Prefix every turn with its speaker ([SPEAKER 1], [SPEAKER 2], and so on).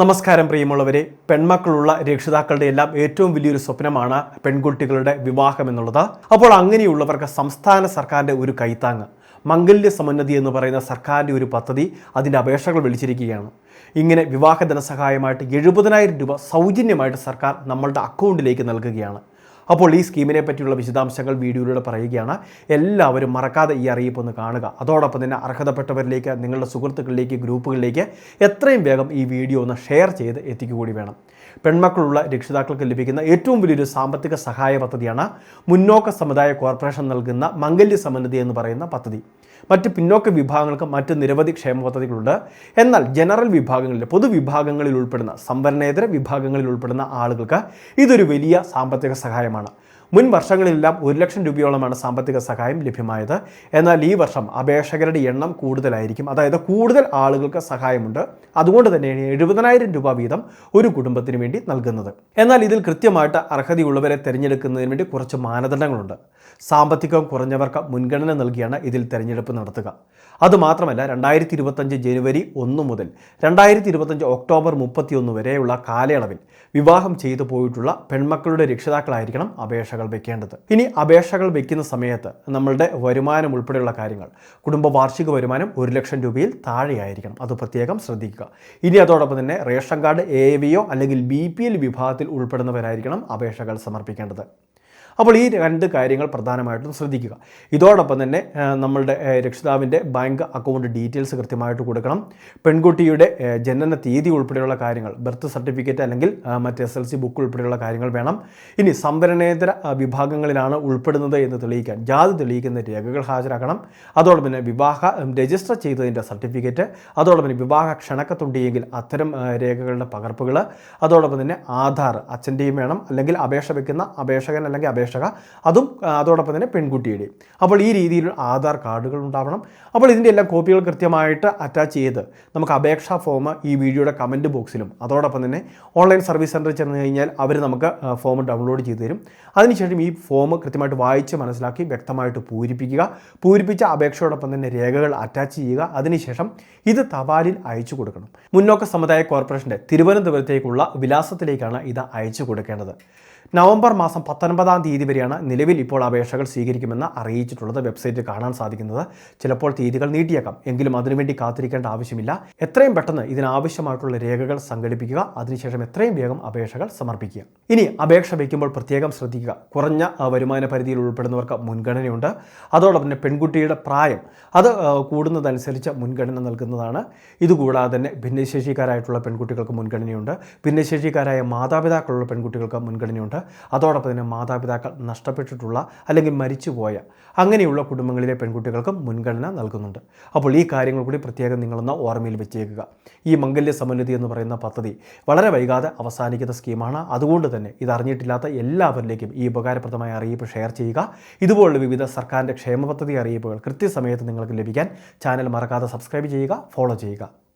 [SPEAKER 1] നമസ്കാരം പ്രിയമുള്ളവരെ. പെൺമക്കളുള്ള രക്ഷിതാക്കളുടെ എല്ലാം ഏറ്റവും വലിയൊരു സ്വപ്നമാണ് പെൺകുട്ടികളുടെ വിവാഹം എന്നുള്ളത്. അപ്പോൾ അങ്ങനെയുള്ളവർക്ക് സംസ്ഥാന സർക്കാരിന്റെ ഒരു കൈത്താങ്ങ് മംഗല്യ സമന്നതി എന്ന് പറയുന്ന സർക്കാരിന്റെ ഒരു പദ്ധതി അതിന്റെ അപേക്ഷകൾ വിളിച്ചിരിക്കുകയാണ്. ഇങ്ങനെ വിവാഹ ധനസഹായമായിട്ട് എഴുപതിനായിരം രൂപ സൗജന്യമായിട്ട് സർക്കാർ നമ്മളുടെ അക്കൗണ്ടിലേക്ക് നൽകുകയാണ്. അപ്പോൾ ഈ സ്കീമിനെ പറ്റിയുള്ള വിശദാംശങ്ങൾ വീഡിയോയിലൂടെ പറയുകയാണ്. എല്ലാവരും മറക്കാതെ ഈ അറിയിപ്പ് ഒന്ന് കാണുക. അതോടൊപ്പം തന്നെ അർഹതപ്പെട്ടവരിലേക്ക് നിങ്ങളുടെ സുഹൃത്തുക്കളിലേക്ക് ഗ്രൂപ്പുകളിലേക്ക് എത്രയും വേഗം ഈ വീഡിയോ ഒന്ന് ഷെയർ ചെയ്ത് എത്തിക്കുകൂടി വേണം. പെൺമക്കളുള്ള രക്ഷിതാക്കൾക്ക് ലഭിക്കുന്ന ഏറ്റവും വലിയൊരു സാമ്പത്തിക സഹായ പദ്ധതിയാണ് മുന്നോക്ക സമുദായ കോർപ്പറേഷൻ നൽകുന്ന മംഗല്യ സമന്നതി എന്ന് പറയുന്ന പദ്ധതി. മറ്റ് പിന്നോക്ക വിഭാഗങ്ങൾക്ക് മറ്റ് നിരവധി ക്ഷേമ പദ്ധതികളുണ്ട്. എന്നാൽ ജനറൽ വിഭാഗങ്ങളിൽ പൊതുവിഭാഗങ്ങളിൽ ഉൾപ്പെടുന്ന സംവരണേതര വിഭാഗങ്ങളിൽ ഉൾപ്പെടുന്ന ആളുകൾക്ക് ഇതൊരു വലിയ സാമ്പത്തിക സഹായമാണ്. 完了。മുൻ വർഷങ്ങളിലെല്ലാം ഒരു ലക്ഷം രൂപയോളമാണ് സാമ്പത്തിക സഹായം ലഭ്യമായത്. എന്നാൽ ഈ വർഷം അപേക്ഷകരുടെ എണ്ണം കൂടുതലായിരിക്കും. അതായത് കൂടുതൽ ആളുകൾക്ക് സഹായമുണ്ട്. അതുകൊണ്ട് തന്നെയാണ് എഴുപതിനായിരം രൂപ വീതം ഒരു കുടുംബത്തിന് വേണ്ടി നൽകുന്നത്. എന്നാൽ ഇതിൽ കൃത്യമായിട്ട് അർഹതയുള്ളവരെ തിരഞ്ഞെടുക്കുന്നതിന് വേണ്ടി കുറച്ച് മാനദണ്ഡങ്ങളുണ്ട്. സാമ്പത്തികം കുറഞ്ഞവർക്ക് മുൻഗണന നൽകിയാണ് ഇതിൽ തിരഞ്ഞെടുപ്പ് നടത്തുക. അതുമാത്രമല്ല രണ്ടായിരത്തി ഇരുപത്തഞ്ച് ജനുവരി ഒന്ന് മുതൽ രണ്ടായിരത്തി ഇരുപത്തഞ്ച് ഒക്ടോബർ മുപ്പത്തിയൊന്ന് വരെയുള്ള കാലയളവിൽ വിവാഹം ചെയ്തു പോയിട്ടുള്ള പെൺമക്കളുടെ രക്ഷിതാക്കളായിരിക്കണം അപേക്ഷകൾ വെക്കേണ്ടത്. ഇനി അപേക്ഷകൾ വെക്കുന്ന സമയത്ത് നമ്മളുടെ വരുമാനം ഉൾപ്പെടെയുള്ള കാര്യങ്ങൾ. കുടുംബ വാർഷിക വരുമാനം ഒരു ലക്ഷം രൂപയിൽ താഴെയായിരിക്കണം. അത് പ്രത്യേകം ശ്രദ്ധിക്കുക. ഇനി അതോടൊപ്പം തന്നെ റേഷൻ കാർഡ് എ വിയോ അല്ലെങ്കിൽ ബി വിഭാഗത്തിൽ ഉൾപ്പെടുന്നവരായിരിക്കണം അപേക്ഷകൾ സമർപ്പിക്കേണ്ടത്. അപ്പോൾ ഈ രണ്ട് കാര്യങ്ങൾ പ്രധാനമായിട്ടും ശ്രദ്ധിക്കുക. ഇതോടൊപ്പം തന്നെ നമ്മളുടെ രക്ഷിതാവിന്റെ ബാങ്ക് അക്കൗണ്ട് ഡീറ്റെയിൽസ് കൃത്യമായിട്ട് കൊടുക്കണം. പെൺകുട്ടിയുടെ ജനന തീയതി ഉൾപ്പെടെയുള്ള കാര്യങ്ങൾ ബർത്ത് സർട്ടിഫിക്കറ്റ് അല്ലെങ്കിൽ മറ്റ് എസ് എൽ സി ബുക്ക് ഉൾപ്പെടെയുള്ള കാര്യങ്ങൾ വേണം. ഇനി സംവരണേതര വിഭാഗങ്ങളിലാണ് ഉൾപ്പെടുന്നത് എന്ന് തെളിയിക്കാൻ ജാതി തെളിയിക്കുന്ന രേഖകൾ ഹാജരാക്കണം. അതോടൊപ്പം തന്നെ വിവാഹ രജിസ്റ്റർ ചെയ്തതിന്റെ സർട്ടിഫിക്കറ്റ് അതോടൊപ്പം തന്നെ വിവാഹ ക്ഷണക്കത്തുണ്ടെങ്കിൽ അത്തരം രേഖകളുടെ പകർപ്പുകൾ അതോടൊപ്പം തന്നെ ആധാർ അച്ഛന്റെയും വേണം. അല്ലെങ്കിൽ അപേക്ഷ വയ്ക്കുന്ന അപേക്ഷകൻ അല്ലെങ്കിൽ അപേക്ഷക അതും അതോടൊപ്പം തന്നെ പെൺകുട്ടിയുടെയും അപ്പോൾ ഈ രീതിയിൽ ആധാർ കാർഡുകൾ ഉണ്ടാവണം. അപ്പോൾ ഇതിന്റെ എല്ലാം കോപ്പികൾ കൃത്യമായിട്ട് അറ്റാച്ച് ചെയ്ത് നമുക്ക് അപേക്ഷാ ഫോം ഈ വീഡിയോയുടെ കമന്റ് ബോക്സിലും അതോടൊപ്പം തന്നെ ഓൺലൈൻ സർവീസ് സെന്ററിൽ ചെന്ന് കഴിഞ്ഞാൽ അവർ നമുക്ക് ഫോം ഡൗൺലോഡ് ചെയ്തു തരും. അതിനുശേഷം ഈ ഫോം കൃത്യമായിട്ട് വായിച്ച് മനസ്സിലാക്കി വ്യക്തമായിട്ട് പൂരിപ്പിക്കുക. പൂരിപ്പിച്ച അപേക്ഷയോടൊപ്പം തന്നെ രേഖകൾ അറ്റാച്ച് ചെയ്യുക. അതിനുശേഷം ഇത് തപാലിൽ അയച്ചു കൊടുക്കണം. മുന്നോക്ക സമുദായ കോർപ്പറേഷന്റെ തിരുവനന്തപുരത്തേക്കുള്ള വിലാസത്തിലേക്കാണ് ഇത് അയച്ചു കൊടുക്കേണ്ടത്. നവംബർ മാസം പത്തൊൻപതാം തീയതി വരെയാണ് നിലവിൽ ഇപ്പോൾ അപേക്ഷകൾ സ്വീകരിക്കുമെന്ന് അറിയിച്ചിട്ടുള്ളത് വെബ്സൈറ്റിൽ കാണാൻ സാധിക്കുന്നത്. ചിലപ്പോൾ തീയതികൾ നീട്ടിയേക്കാം. എങ്കിലും അതിനുവേണ്ടി കാത്തിരിക്കേണ്ട ആവശ്യമില്ല. എത്രയും പെട്ടെന്ന് ഇതിനാവശ്യമായിട്ടുള്ള രേഖകൾ സംഘടിപ്പിക്കുക. അതിനുശേഷം എത്രയും വേഗം അപേക്ഷകൾ സമർപ്പിക്കുക. ഇനി അപേക്ഷ വയ്ക്കുമ്പോൾ പ്രത്യേകം ശ്രദ്ധിക്കുക. കുറഞ്ഞ വരുമാന പരിധിയിൽ ഉൾപ്പെടുന്നവർക്ക് മുൻഗണനയുണ്ട്. അതോടൊപ്പം തന്നെ പെൺകുട്ടിയുടെ പ്രായം അത് കൂടുന്നതനുസരിച്ച് മുൻഗണന നൽകുന്നതാണ്. ഇതുകൂടാതെ തന്നെ ഭിന്നശേഷിക്കാരായിട്ടുള്ള പെൺകുട്ടികൾക്ക് മുൻഗണനയുണ്ട്. ഭിന്നശേഷിക്കാരായ മാതാപിതാക്കളുള്ള പെൺകുട്ടികൾക്ക് മുൻഗണനയുണ്ട്. അതോടൊപ്പം തന്നെ മാതാപിതാക്കൾ നഷ്ടപ്പെട്ടിട്ടുള്ള അല്ലെങ്കിൽ മരിച്ചുപോയ അങ്ങനെയുള്ള കുടുംബങ്ങളിലെ പെൺകുട്ടികൾക്കും മുൻഗണന നൽകുന്നുണ്ട്. അപ്പോൾ ഈ കാര്യങ്ങൾ കൂടി പ്രത്യേകം നിങ്ങളൊന്ന് ഓർമ്മയിൽ വെച്ചേക്കുക. ഈ മംഗല്യ സമന്നതി എന്ന് പറയുന്ന പദ്ധതി വളരെ വൈകാതെ അവസാനിക്കുന്ന സ്കീമാണ്. അതുകൊണ്ട് തന്നെ ഇത് അറിഞ്ഞിട്ടില്ലാത്ത എല്ലാവരിലേക്കും ഈ ഉപകാരപ്രദമായ അറിയിപ്പ് ഷെയർ ചെയ്യുക. ഇതുപോലുള്ള വിവിധ സർക്കാരിന്റെ ക്ഷേമ പദ്ധതി അറിയിപ്പുകൾ കൃത്യസമയത്ത് നിങ്ങൾക്ക് ലഭിക്കാൻ ചാനൽ മറക്കാതെ സബ്സ്ക്രൈബ് ചെയ്യുക ഫോളോ ചെയ്യുക.